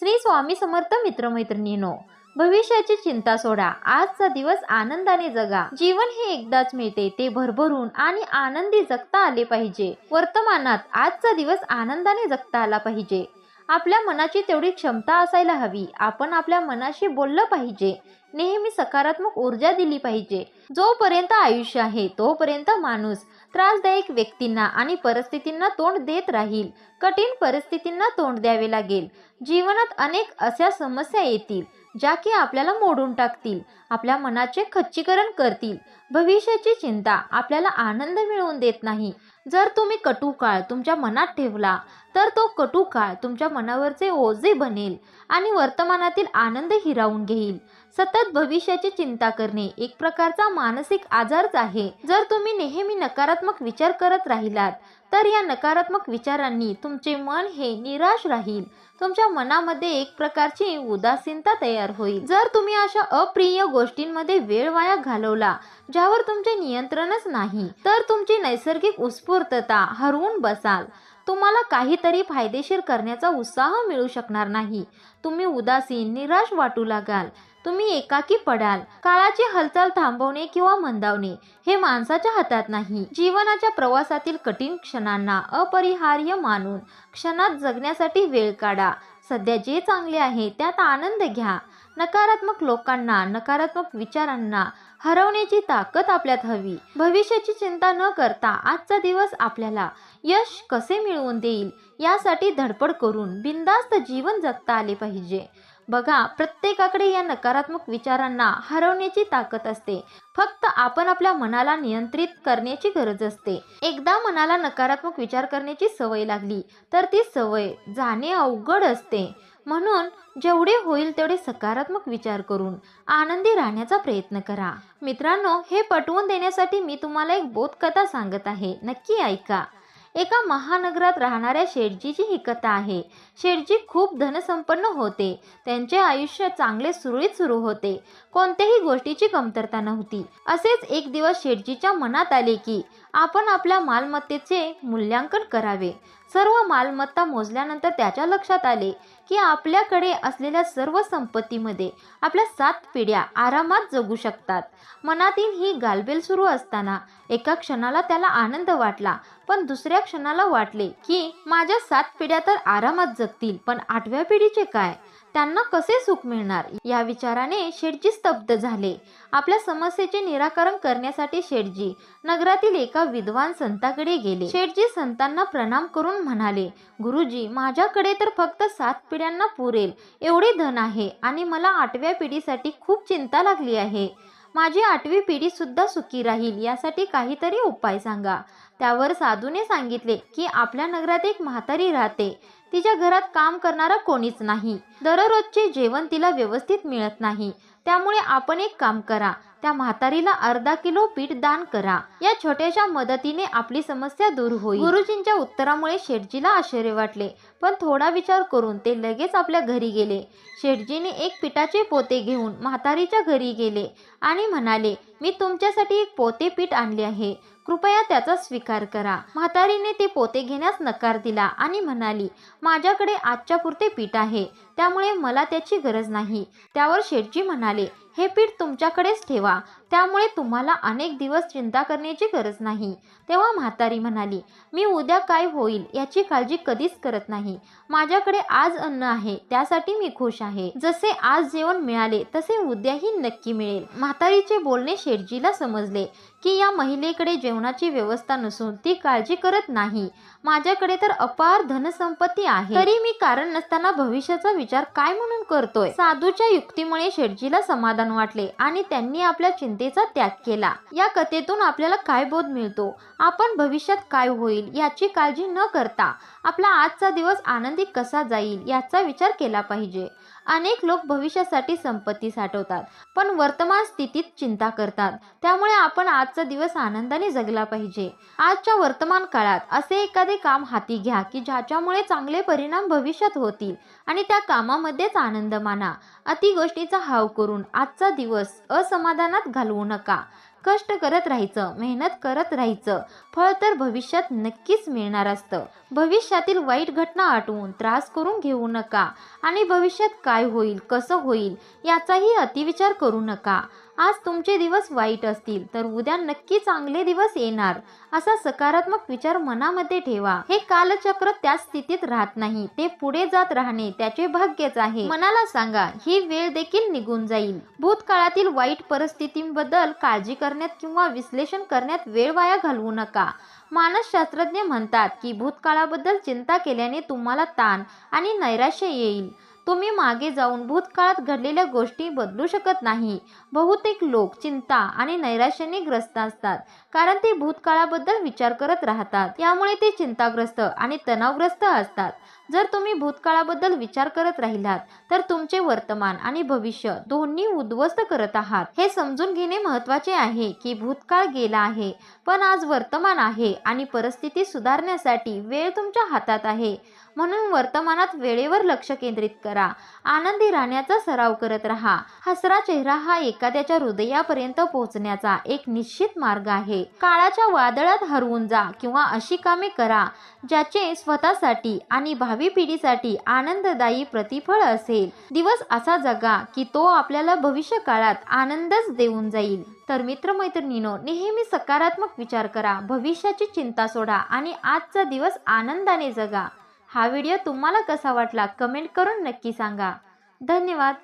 श्री स्वामी समर्थ मित्रमैत्रिणींनो भविष्याची चिंता सोडा आजचा दिवस आनंदाने जगा. जीवन हे एकदाच मिळते ते भरभरून आणि आनंदी जगता आले पाहिजे. वर्तमानात आजचा दिवस आनंदाने जगता आला पाहिजे. आपल्या मनाची तेवढी क्षमता असायला हवी. आपण आपल्या मनाशी बोललं पाहिजे. नेहमी सकारात्मक ऊर्जा दिली पाहिजे. जोपर्यंत आयुष्य आहे तोपर्यंत माणूस त्रासदायक व्यक्तींना आणि परिस्थितींना तोंड देत राहील. कठीण परिस्थितींना तोंड द्यावे लागेल. जीवनात अनेक अशा समस्या येतील ज्या की आपल्याला मोडून टाकतील. आपल्या मनाचे खच्चीकरण करतील. भविष्याची चिंता आपल्याला आनंद मिळवून देत नाही. जर तुम्ही कटू काळ तुमच्या मनात ठेवला तर तो कटू काळ तुमच्या मनावरचे ओझे बनेल आणि वर्तमानातील आनंद हिरावून घेईल. सतत भविष्याची चिंता करणे एक प्रकारचा मानसिक आजारच आहे. जर तुम्ही नेहमी नकारात्मक विचार करत राहिलात तर या नकारात्मक विचारांनी तुमचे मन हे निराश राहील. तुमच्या मनामध्ये एक प्रकारची उदासीनता तयार होईल. जर तुम्ही अशा अप्रिय गोष्टींमध्ये वेळ वाया घालवला ज्यावर तुमचे नियंत्रणच नाही. तर तुमची नैसर्गिक उत्स्फूर्तता हरवून बसाल. तुम्हाला काहीतरी फायदेशीर करण्याचा उत्साह मिळू शकणार नाही. तुम्ही उदासीन निराश वाटू लागाल. तुम्ही एकाकी पडाल. काळाची हालचाल थांबवणे किंवा मंदावणे हे माणसाच्या हातात नाही. जीवनाच्या प्रवासातील कठीण क्षणांना अपरिहार्य मानून क्षणात जगण्यासाठी वेळ काढा. सध्या जे चांगले आहे त्यात आनंद घ्या. नकारात्मक लोकांना नकारात्मक विचारांना हरवण्याची ताकद आपल्यात हवी. भविष्याची चिंता न करता आजचा दिवस आपल्याला यश कसे मिळवून देईल यासाठी धडपड करून बिंदास्त जीवन जगता आले पाहिजे. बघा प्रत्येकाकडे या नकारात्मक विचारांना हरवण्याची ताकद असते. फक्त आपण आपल्या मनाला नियंत्रित करण्याची गरज असते. एकदा मनाला नकारात्मक विचार करण्याची सवय लागली तर ती सवय जाणे अवघड असते. म्हणून जेवढे होईल तेवढे सकारात्मक विचार करून आनंदी राहण्याचा प्रयत्न करा. मित्रांनो हे पटवून देण्यासाठी मी तुम्हाला एक बोधकथा सांगत आहे. नक्की ऐका. एका महानगरात राहणाऱ्या शेठजीची ही कथा आहे. शेठजी खूप धनसंपन्न होते. त्यांचे आयुष्य चांगले सुरळीत सुरू होते. कोणत्याही गोष्टीची कमतरता नव्हती. असेच एक दिवस शेठजीच्या मनात आले की आपण आपल्या मालमत्तेचे मूल्यांकन करावे. सर्व मालमत्ता मोजल्यानंतर त्याच्या लक्षात आले की आपल्याकडे असलेल्या सर्व संपत्तीमध्ये आपल्या सात पिढ्या आरामात जगू शकतात. मनातील ही गालबेल सुरू असताना एका क्षणाला त्याला आनंद वाटला. पण दुसऱ्या क्षणाला वाटले की माझ्या सात पिढ्या तर आरामात जगतील पण आठव्या पिढीचे काय? त्यांना कसे सुख मिळणार? या विचाराने शेठजी स्तब्ध झाले. आपल्या समस्येचे निराकरण करण्यासाठी शेठजी नगरातील एका विद्वान संताकडे गेले. शेठजी संतांना प्रणाम करून म्हणाले गुरुजी माझ्याकडे तर फक्त सात पिढ्यांना पुरेल. एवढे धन आहे आणि मला आठव्या पिढीसाठी खूप चिंता लागली आहे. माझी आठवी पिढी सुद्धा सुखी राहील यासाठी काहीतरी उपाय सांगा. त्यावर साधूने सांगितले की आपल्या नगरात एक म्हातारी राहते. तिच्या घरात काम करणारा कोणीच नाही. दररोजचे जेवण तिला व्यवस्थित मिळत नाही. त्यामुळे आपण एक काम करा. त्या म्हातारीला अर्धा किलो पीठ दान करा. या छोट्याशा मदतीने आपली समस्या दूर होईल. गुरुजींच्या उत्तरामुळे शेठजीला आश्चर्य वाटले पण थोडा विचार करून ते लगेच आपल्या घरी गेले. शेठजीने एक पिठाचे पोते घेऊन म्हातारीच्या घरी गेले आणि म्हणाले मी तुमच्यासाठी एक पोते पीठ आणले आहे. कृपया त्याचा स्वीकार करा. म्हातारीने ते पोते घेण्यास नकार दिला आणि म्हणाली माझ्याकडे आजच्या पुरते पीठ आहे. त्यामुळे मला त्याची गरज नाही. त्यावर शेठजी म्हणाले हे पीठ तुमच्याकडेच ठेवा. त्यामुळे तुम्हाला अनेक दिवस चिंता करण्याची गरज नाही. तेव्हा म्हातारी म्हणाली मी उद्या काय होईल याची काळजी कधीच करत नाही. माझ्याकडे आज अन्न आहे त्यासाठी मी खुश आहे. जसे आज जेवण मिळाले तसे उद्याही नक्की मिळेल. म्हातारीचे बोलणे शेठजीला समजले की या महिलेकडे जेवणाची व्यवस्था नसून ती काळजी करत नाही. माझ्याकडे तर अपार धनसंपत्ती आहे. तरी मी कारण नसताना भविष्याचा विचार काय म्हणून करतोय? साधूच्या युक्तीमुळे शेठजीला समाधान वाटले आणि त्यांनी आपल्या चिंता चिंतेचा त्याग केला. या कथेतून आपल्याला काय बोध मिळतो? आपण भविष्यात काय होईल याची काळजी न करता आपला आजचा दिवस आनंदी कसा जाईल याचा विचार केला पाहिजे. अनेक लोक भविष्यासाठी संपत्ती साठवतात पण वर्तमान स्थितीत चिंता करतात. त्यामुळे आपण आजचा दिवस आनंदाने जगला पाहिजे. आजच्या वर्तमान काळात असे एखादे काम हाती घ्या की ज्याच्यामुळे चांगले परिणाम भविष्यात होतील आणि त्या कामामध्येच आनंद माना. अति गोष्टीचा हाव करून आजचा दिवस असमाधानात घालवू. नका. कष्ट करत राहायचं मेहनत करत राहायचं फळ तर भविष्यात नक्कीच मिळणार असतं. भविष्यातील वाईट घटना आठवून त्रास करून घेऊ नका. आणि भविष्यात काय होईल कसं होईल याचाही अतिविचार करू नका. आज तुमचे दिवस वाईट असतील तर उद्या नक्की चांगले दिवस येणार. असा सकारात्मक विचार मनामध्ये ठेवा. हे कालचक्र त्या स्थितीत राहत नाही. ते पुढे जात राहणे त्याचे भाग्यच आहे. मनाला सांगा ही वेळ देखील निघून जाईल. भूतकाळातील वाईट परिस्थितींबद्दल काळजी करण्यात किंवा विश्लेषण करण्यात वेळ वाया घालवू नका. मानसशास्त्रज्ञ म्हणतात की भूतकाळाबद्दल चिंता केल्याने तुम्हाला ताण आणि नैराश्य येईल. तुम्ही मागे जाऊन भूतकाळात घडलेल्या गोष्टी बदलू शकत नाही. बहुतेक लोक चिंता आणि नैराश्याने ग्रस्त असतात कारण ते भूतकाळाबद्दल विचार करत राहतात. यामुळे ते चिंताग्रस्त आणि तणावग्रस्त असतात. जर तुम्ही भूतकाळाबद्दल विचार करत राहिलात तर तुमचे वर्तमान आणि भविष्य दोन्ही उद्ध्वस्त करत आहात. हे समजून घेणे महत्त्वाचे आहे की भूतकाळ गेला आहे पण आज वर्तमान आहे आणि परिस्थिती सुधारण्यासाठी वेळ तुमच्या हातात आहे. म्हणून वर्तमानात वेळेवर लक्ष केंद्रित करा. आनंदी राहण्याचा सराव करत राहा. हसरा चेहरा हा एखाद्याच्या हृदयापर्यंत पोहोचण्याचा एक निश्चित मार्ग आहे. काळाच्या वादळात हरवून जा किंवा अशी कामे करा ज्याचे स्वतःसाठी आणि भावी पिढीसाठी आनंददायी प्रतिफळ असेल. दिवस असा जगा की तो आपल्याला भविष्य काळात आनंदच देऊन जाईल. तर मित्रमैत्रिणीनो नेहमी सकारात्मक विचार करा. भविष्याची चिंता सोडा आणि आजचा दिवस आनंदाने जगा. हा व्हिडिओ तुम्हाला कसा वाटला कमेंट करून नक्की सांगा. धन्यवाद.